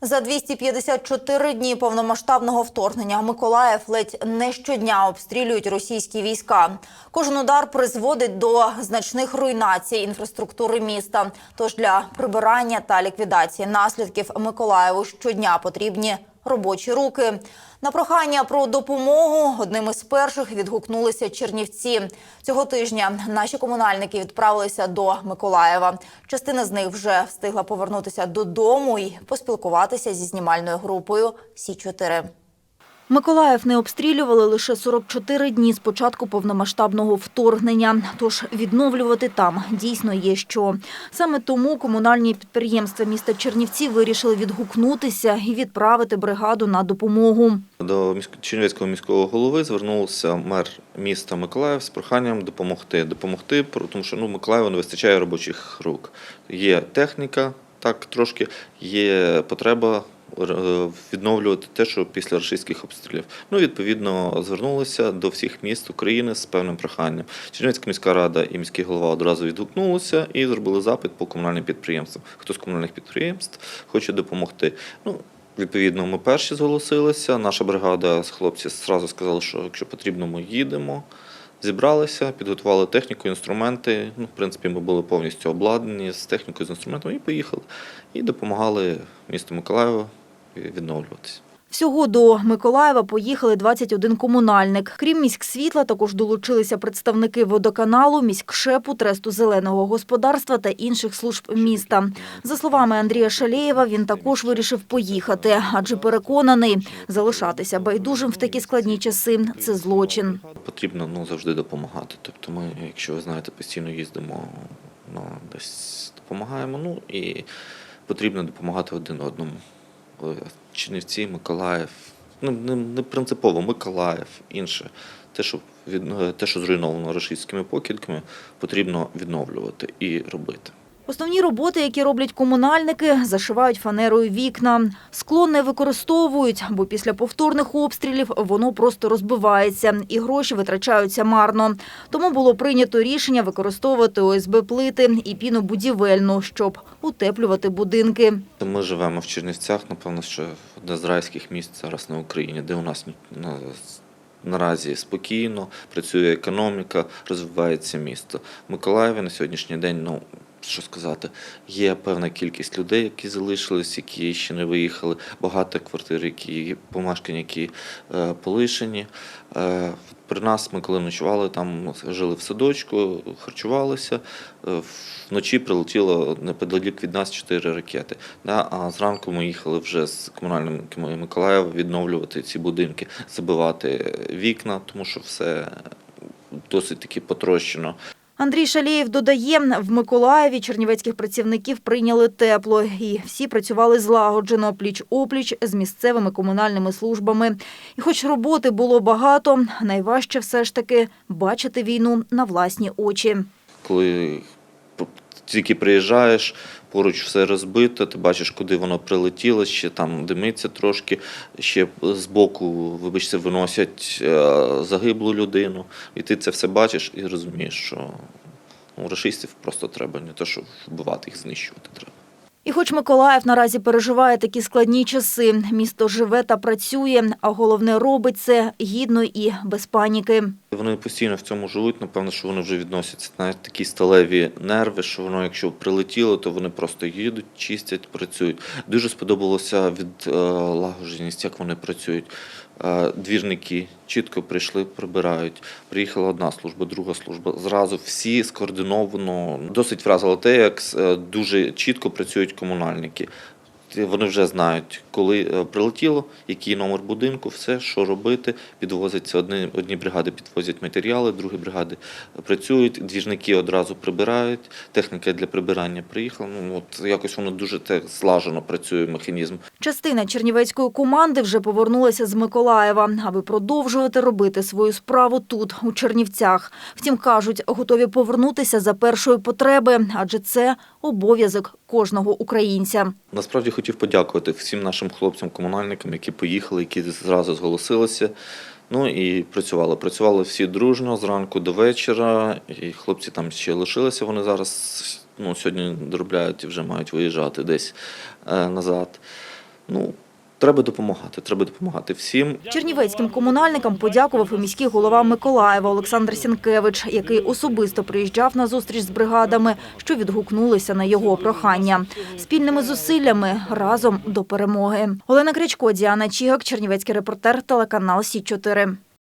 За 254 дні повномасштабного вторгнення Миколаїв ледь не щодня обстрілюють російські війська. Кожен удар призводить до значних руйнацій інфраструктури міста. Тож для прибирання та ліквідації наслідків Миколаєву щодня потрібні робочі руки. На прохання про допомогу одним із перших відгукнулися Чернівці. Цього тижня наші комунальники відправилися до Миколаєва. Частина з них вже встигла повернутися додому і поспілкуватися зі знімальною групою Сі 4 Миколаїв не обстрілювали лише 44 дні з початку повномасштабного вторгнення. Тож відновлювати там дійсно є що. Саме тому комунальні підприємства міста Чернівці вирішили відгукнутися і відправити бригаду на допомогу. До Чернівецького міського голови звернувся мер міста Миколаїв з проханням допомогти. Допомогти, тому що ну, Миколаєву не вистачає робочих рук. Є техніка, так трошки, є потреба відновлювати те, що після російських обстрілів. Ну, відповідно, звернулися до всіх міст України з певним проханням. Чернівецька міська рада і міський голова одразу відгукнулися і зробили запит по комунальним підприємствам. Хто з комунальних підприємств хоче допомогти. Ну, Відповідно, ми перші зголосилися. Наша бригада з хлопці зразу сказали, що якщо потрібно, ми їдемо. Зібралися, підготували техніку, інструменти. Ну, в принципі, ми були повністю обладнані з технікою, з інструментами і поїхали. І допомагали місту Миколаєву відновлюватися. Всього до Миколаєва поїхали 21 комунальник. Крім міськсвітла, також долучилися представники водоканалу, міськшепу, тресту зеленого господарства та інших служб міста. За словами Андрія Шалєєва, він також вирішив поїхати, адже переконаний, залишатися байдужим в такі складні часи – це злочин. Потрібно ну, завжди допомагати. Тобто ми, якщо ви знаєте, постійно їздимо, ну, десь допомагаємо. Ну і потрібно допомагати один одному. Чернівці, Миколаїв. Ну, не, не принципово, Миколаїв, інше. Те, що, від, е, те, що зруйновано російськими покидьками, потрібно відновлювати і робити. Основні роботи, які роблять комунальники, зашивають фанерою вікна. Скло не використовують, бо після повторних обстрілів воно просто розбивається і гроші витрачаються марно. Тому було прийнято рішення використовувати ОСБ-плити і пінобудівельну, щоб утеплювати будинки. Ми живемо в Чернівцях, напевно, що одне з райських міст зараз на Україні, де у нас наразі спокійно, працює економіка, розвивається місто. В Миколаєві на сьогоднішній день, ну що сказати, є певна кількість людей, які залишились, які ще не виїхали. Багато квартир, які помешкання, які е, полишені. Е, при нас ми коли ночували, там жили в садочку, харчувалися. Е, Вночі прилетіло неподалік від нас чотири ракети. Да? А зранку ми їхали вже з комунальним Миколаєва відновлювати ці будинки, забивати вікна, тому що все досить таки потрощено. Андрій Шалєєв додає, в Миколаєві чернівецьких працівників прийняли тепло, і всі працювали злагоджено, пліч-опліч з місцевими комунальними службами. І хоч роботи було багато, найважче все ж таки бачити війну на власні очі. коли тільки приїжджаєш, поруч все розбито, ти бачиш, куди воно прилетіло, ще там димиться трошки, ще збоку, вибачте, виносять е, загиблу людину. І ти це все бачиш і розумієш, що ну, рашистів просто треба не те, що вбивати їх, знищувати треба. І хоч Миколаїв наразі переживає такі складні часи, місто живе та працює, а головне робить це гідно і без паніки. Вони постійно в цьому живуть, напевно, що вони вже відносяться на такі сталеві нерви, що воно, якщо прилетіло, то вони просто їдуть, чистять, працюють. Дуже сподобалося від е, як вони працюють. Е, двірники чітко прийшли, прибирають. Приїхала одна служба, друга служба. Зразу всі скоординовано. Досить вразило те, як е, дуже чітко працюють комунальники. Вони вже знають, коли е, прилетіло, який номер будинку, все, що робити. Підвозиться одні, одні бригади підвозять матеріали, другі бригади працюють, двіжники одразу прибирають. Техніка для прибирання приїхала. Ну от якось воно дуже так злажено працює механізм. Частина чернівецької команди вже повернулася з Миколаєва, аби продовжувати робити свою справу тут, у Чернівцях. Втім, кажуть, готові повернутися за першої потреби, адже це обов'язок кожного українця. Насправді хотів подякувати всім нашим хлопцям-комунальникам, які поїхали, які зразу зголосилися. Ну і працювали. Працювали всі дружно зранку до вечора. І хлопці там ще лишилися. Вони зараз ну, сьогодні доробляють і вже мають виїжджати десь е, назад. Ну, треба допомагати. Треба допомагати всім. Чернівецьким комунальникам подякував і міський голова Миколаєва Олександр Сінкевич, який особисто приїжджав на зустріч з бригадами, що відгукнулися на його прохання. Спільними зусиллями разом до перемоги. Олена Крячко, Діана Чігак, Чернівецький репортер, телеканал Сі 4